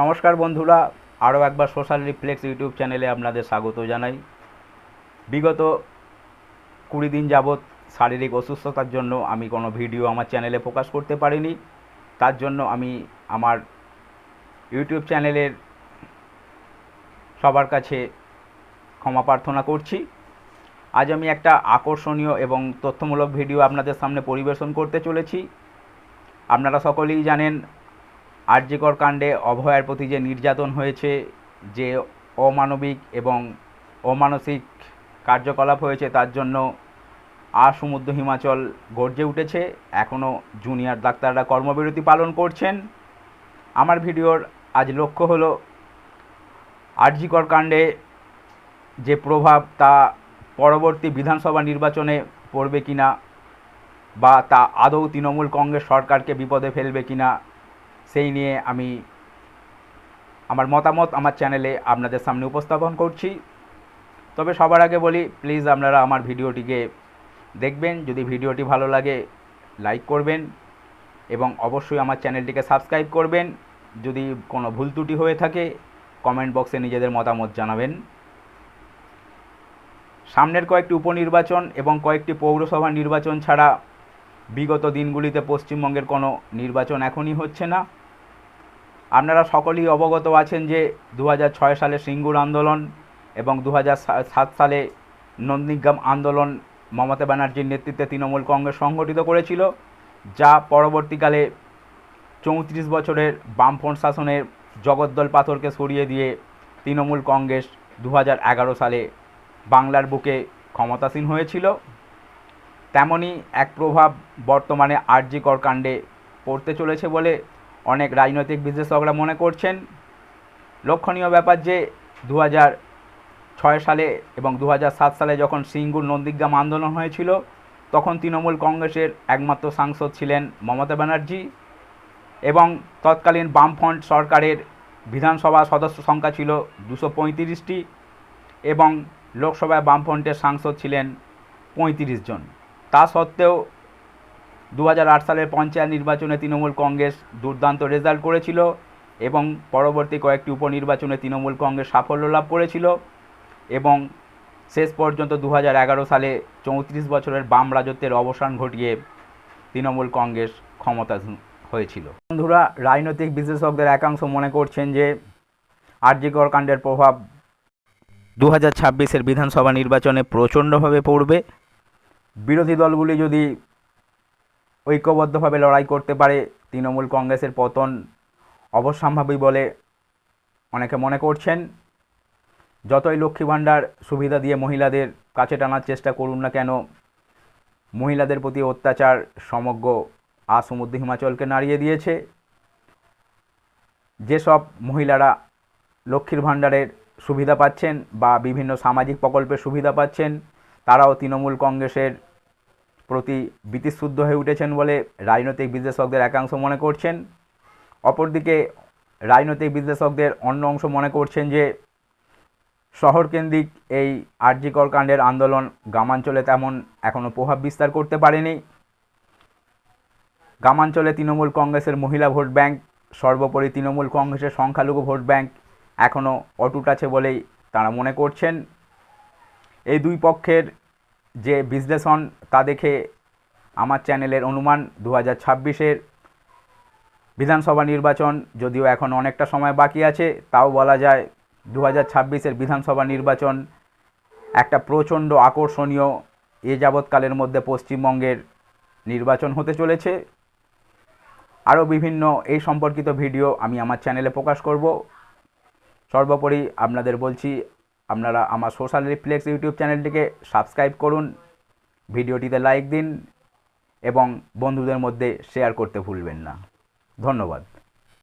নমস্কার বন্ধুরা, আরও একবার সোশ্যাল রিফ্লেক্স ইউটিউব চ্যানেলে আপনাদের স্বাগত জানাই। বিগত কুড়ি দিন যাবৎ শারীরিক অসুস্থতার জন্য আমি কোনো ভিডিও আমার চ্যানেলে প্রকাশ করতে পারিনি। তার জন্য আমি আমার ইউটিউব চ্যানেলের সবার কাছে ক্ষমা প্রার্থনা করছি। আজ আমি একটা আকর্ষণীয় এবং তথ্যমূলক ভিডিও আপনাদের সামনে পরিবেশন করতে চলেছি। আপনারা সকলেই জানেন আরজিকর কাণ্ডে অভয়ার প্রতি যে নির্যাতন হয়েছে, যে অমানবিক এবং অমানসিক কার্যকলাপ হয়েছে, তার জন্য আর সমুদ্র হিমাচল গর্জে উঠেছে। এখনও জুনিয়র ডাক্তাররা কর্মবিরতি পালন করছেন। আমার ভিডিওর আজ লক্ষ্য হলো আরজিকর কাণ্ডে যে প্রভাব, তা পরবর্তী বিধানসভা নির্বাচনে পড়বে কিনা বা তা আদৌ তৃণমূল কংগ্রেস সরকারকে বিপদে ফেলবে কিনা সেই নিয়ে আমি আমার মতামত আমার চ্যানেলে আপনাদের সামনে উপস্থাপন করছি। তবে সবার আগে বলি প্লিজ আপনারা আমার ভিডিওটিকে দেখবেন। যদি ভিডিওটি ভালো লাগে লাইক করবেন এবং অবশ্যই আমার চ্যানেলটিকে সাবস্ক্রাইব করবেন। যদি কোনো ভুল ত্রুটি হয়ে থাকে কমেন্ট বক্সে নিজেদের মতামত জানাবেন। সামনের কয়েকটি উপনির্বাচন এবং কয়েকটি পৌরসভা নির্বাচন ছাড়া বিগত দিনগুলিতে পশ্চিমবঙ্গের কোনো নির্বাচন এখনই হচ্ছে না। আপনারা সকলেই অবগত আছেন যে দু হাজার ছয় সালে সিঙ্গুর আন্দোলন এবং দু সালে নন্দীগ্রাম আন্দোলন মমতা ব্যানার্জির নেতৃত্বে তৃণমূল কংগ্রেস সংগঠিত করেছিল, যা পরবর্তীকালে চৌত্রিশ বছরের বামফ্রন্ট শাসনের জগদ্দল পাথরকে সরিয়ে দিয়ে তৃণমূল কংগ্রেস দু হাজার এগারো সালে বাংলার বুকে ক্ষমতাসীন হয়েছিল। তেমনই এক প্রভাব বর্তমানে আরজিকর কাণ্ডে পড়তে চলেছে বলে অনেক রাজনৈতিক বিশ্লেষকরা মনে করছেন। লক্ষণীয় ব্যাপার যে দু ছয় সালে এবং দু সাত সালে যখন সিঙ্গুর নন্দীগ্রাম আন্দোলন হয়েছিল, তখন তৃণমূল কংগ্রেসের একমাত্র সাংসদ ছিলেন মমতা ব্যানার্জি এবং তৎকালীন বামফ্রন্ট সরকারের বিধানসভা সদস্য সংখ্যা ছিল দুশো পঁয়ত্রিশটি এবং লোকসভায় বামফ্রন্টের সাংসদ ছিলেন পঁয়ত্রিশ জন। তা সত্ত্বেও দু হাজার আট সালের পঞ্চায়েত নির্বাচনে তৃণমূল কংগ্রেস দুর্দান্ত রেজাল্ট করেছিল এবং পরবর্তী কয়েকটি উপনির্বাচনে তৃণমূল কংগ্রেস সাফল্য লাভ করেছিল এবং শেষ পর্যন্ত দু হাজার এগারো সালে চৌত্রিশ বছরের বাম রাজত্বের অবসান ঘটিয়ে তৃণমূল কংগ্রেস ক্ষমতা হয়েছিল। বন্ধুরা, রাজনৈতিক বিশ্লেষকদের একাংশ মনে করছেন যে আরজিকর কাণ্ডের প্রভাব দু হাজার বিধানসভা নির্বাচনে প্রচণ্ডভাবে পড়বে। বিরোধী দলগুলি যদি ঐক্যবদ্ধভাবে লড়াই করতে পারে, তৃণমূল কংগ্রেসের পতন অবশ্যম্ভাবী বলে অনেকে মনে করছেন। যতই লক্ষ্মী ভাণ্ডার সুবিধা দিয়ে মহিলাদের কাছে টানার চেষ্টা করুন না কেন, মহিলাদের প্রতি অত্যাচার সমগ্র আসমুদ্র হিমাচলকে নাড়িয়ে দিয়েছে। যেসব মহিলারা লক্ষ্মীর ভাণ্ডারের সুবিধা পাচ্ছেন বা বিভিন্ন সামাজিক প্রকল্পের সুবিধা পাচ্ছেন তারাও তৃণমূল কংগ্রেসের প্রতি বিতিশুদ্ধ হয়ে উঠেছেন বলে রাজনৈতিক বিশ্লেষকদের একাংশ মনে করছেন। অপরদিকে রাজনৈতিক বিশ্লেষকদের অন্য অংশ মনে করছেন যে, শহরকেন্দ্রিক এই আরজিকর কাণ্ডের আন্দোলন গ্রামাঞ্চলে তেমন এখনও প্রভাব বিস্তার করতে পারেনি। গ্রামাঞ্চলে তৃণমূল কংগ্রেসের মহিলা ভোট ব্যাংক, সর্বোপরি তৃণমূল কংগ্রেসের সংখ্যালঘু ভোট ব্যাংক এখনও অটুট আছে বলেই তারা মনে করছেন। এই দুই পক্ষের যে বিশ্লেষণ, তা দেখে আমার চ্যানেলের অনুমান দু হাজার ছাব্বিশের বিধানসভা নির্বাচন যদিও এখন অনেকটা সময় বাকি আছে, তাও বলা যায় দু হাজার ছাব্বিশের বিধানসভা নির্বাচন একটা প্রচণ্ড আকর্ষণীয় এ যাবৎকালের মধ্যে পশ্চিমবঙ্গের নির্বাচন হতে চলেছে। আরও বিভিন্ন এই সম্পর্কিত ভিডিও আমি আমার চ্যানেলে প্রকাশ করব। সর্বোপরি আপনাদের বলছি আপনারা আমার সোশ্যাল রিফ্লেক্স ইউটিউব চ্যানেলটিকে সাবস্ক্রাইব করুন, ভিডিওটিতে লাইক দিন এবং বন্ধুদের মধ্যে শেয়ার করতে ভুলবেন না। ধন্যবাদ।